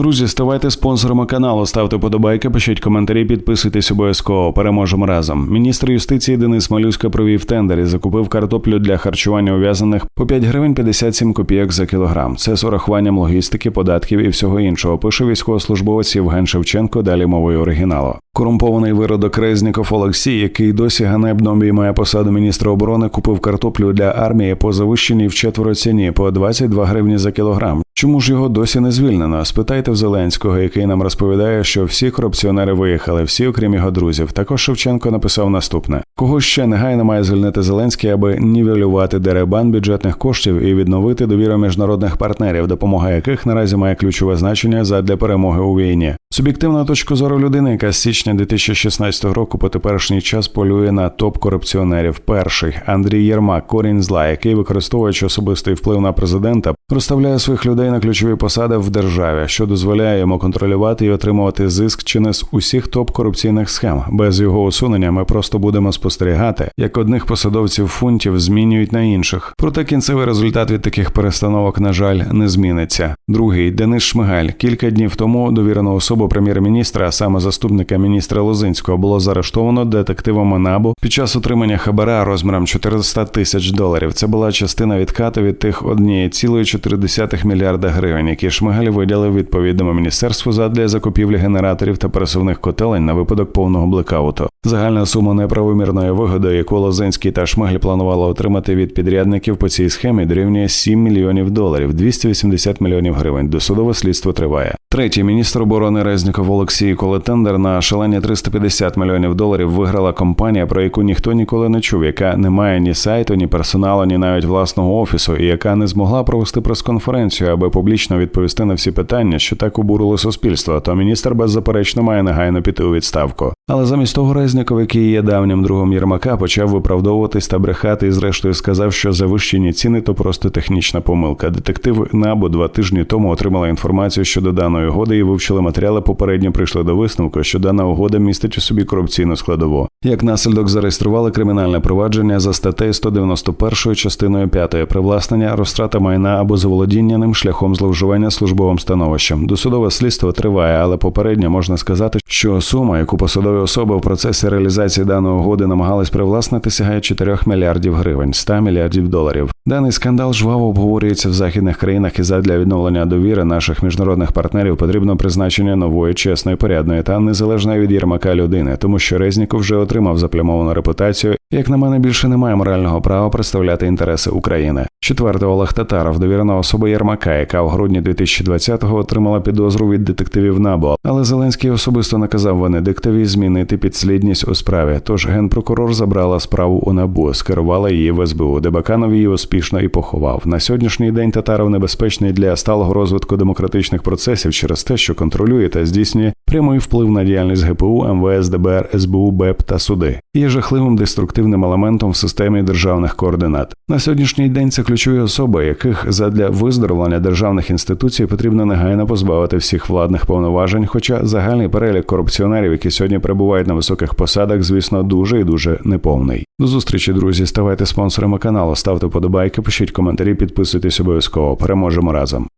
Друзі, ставайте спонсорами каналу, ставте подобайки, пишіть коментарі, підписуйтесь обов'язково. Переможемо разом. Міністр юстиції Денис Малюська провів тендер і закупив картоплю для харчування ув'язаних по 5 гривень 57 копійок за кілограм. Це з урахуванням логістики, податків і всього іншого. Пише військовослужбовець Євген Шевченко. Далі мовою оригіналу. Корумпований виродок Резніков Олексій, який досі ганебно обіймає посаду міністра оборони, купив картоплю для армії по завищеній в четверо ціні по 22 гривні за кілограм. Чому ж його досі не звільнено? Спитайте в Зеленського, який нам розповідає, що всі корупціонери виїхали, всі, окрім його друзів. Також Шевченко написав наступне: кого ще негайно має звільнити Зеленський, аби нівелювати деребан бюджетних коштів і відновити довіру міжнародних партнерів, допомога яких наразі має ключове значення задля перемоги у війні. Суб'єктивна точка зору людини, яка з січня 2016 року по теперішній час полює на топ корупціонерів. Перший Андрій Єрмак, корінь зла, який використовуючи особистий вплив на президента, розставляє своїх людей на ключові посади в державі, що дозволяє йому контролювати і отримувати зиск чи не з усіх топ корупційних схем. Без його усунення ми просто будемо спостерігати, як одних посадовців фунтів змінюють на інших. Проте кінцевий результат від таких перестановок, на жаль, не зміниться. Другий Денис Шмигаль кілька днів тому довірену особу прем'єр-міністра, а саме заступника міністра Лозинського, було заарештовано детективами НАБУ під час отримання хабара розміром 400 тисяч доларів. Це була частина відкату від тих 1,4 мільярда гривень, які Шмигаль виділив відповідному міністерству задля закупівлі генераторів та пересувних котелень на випадок повного блекауту. Загальна сума неправомірної вигоди, яку Лозинський та Шмигаль планували отримати від підрядників по цій схемі, дорівнює 7 мільйонів доларів, 280 мільйонів гривень. Досудове слідство триває. Третій міністр оборони Резніков Олексій, коли тендер на шалені 350 мільйонів доларів виграла компанія, про яку ніхто ніколи не чув, яка не має ні сайту, ні персоналу, ні навіть власного офісу, і яка не змогла провести прес-конференцію, аби публічно відповісти на всі питання, що так обурили суспільство. То міністр беззаперечно має негайно піти у відставку. Але замість того Резніков, який є давнім другом Єрмака, почав виправдовуватись та брехати, і зрештою сказав, що завищені ціни то просто технічна помилка. Детективи НАБУ два тижні тому отримали інформацію щодо даної угоди і вивчили матеріали. Попередньо прийшли до висновку, що дана угода містить у собі корупційну складову. Як наслідок зареєстрували кримінальне провадження за статтею 191 частиною 5 привласнення, розтрата майна або заволодіння ним шляхом зловживання службовим становищем. Досудове слідство триває, але попередньо можна сказати, що сума, яку посадові особи в процесі реалізації даної угоди намагались привласнити, сягає 4 мільярдів гривень, 100 мільярдів доларів. Даний скандал жваво обговорюється в західних країнах і задля відновлення довіри наших міжнародних партнерів потрібно призначення нової, чесної, порядної та незалежної від Єрмака людини, тому що Резніков вже отримав заплямовану репутацію. Як на мене, більше немає морального права представляти інтереси України. Четвертий Олег Татаров, довірена особа Єрмака, яка в грудні 2020-го отримала підозру від детективів НАБУ. Але Зеленський особисто наказав Венедиктові змінити підслідність у справі. Тож генпрокурор забрала справу у НАБУ, скерувала її в СБУ, де Баканов її успішно і поховав. На сьогоднішній день Татаров небезпечний для сталого розвитку демократичних процесів через те, що контролює та здійснює прямий вплив на діяльність ГПУ, МВС, ДБР, СБУ, БЕП та суди. Є жахливим деструктивним елементом в системі державних координат. На сьогоднішній день це ключові особи, яких задля виздоровлення державних інституцій потрібно негайно позбавити всіх владних повноважень. Хоча загальний перелік корупціонерів, які сьогодні перебувають на високих посадах, звісно, дуже і дуже неповний. До зустрічі, друзі. Ставайте спонсорами каналу, ставте подобайки, пишіть коментарі, підписуйтесь обов'язково. Переможемо разом.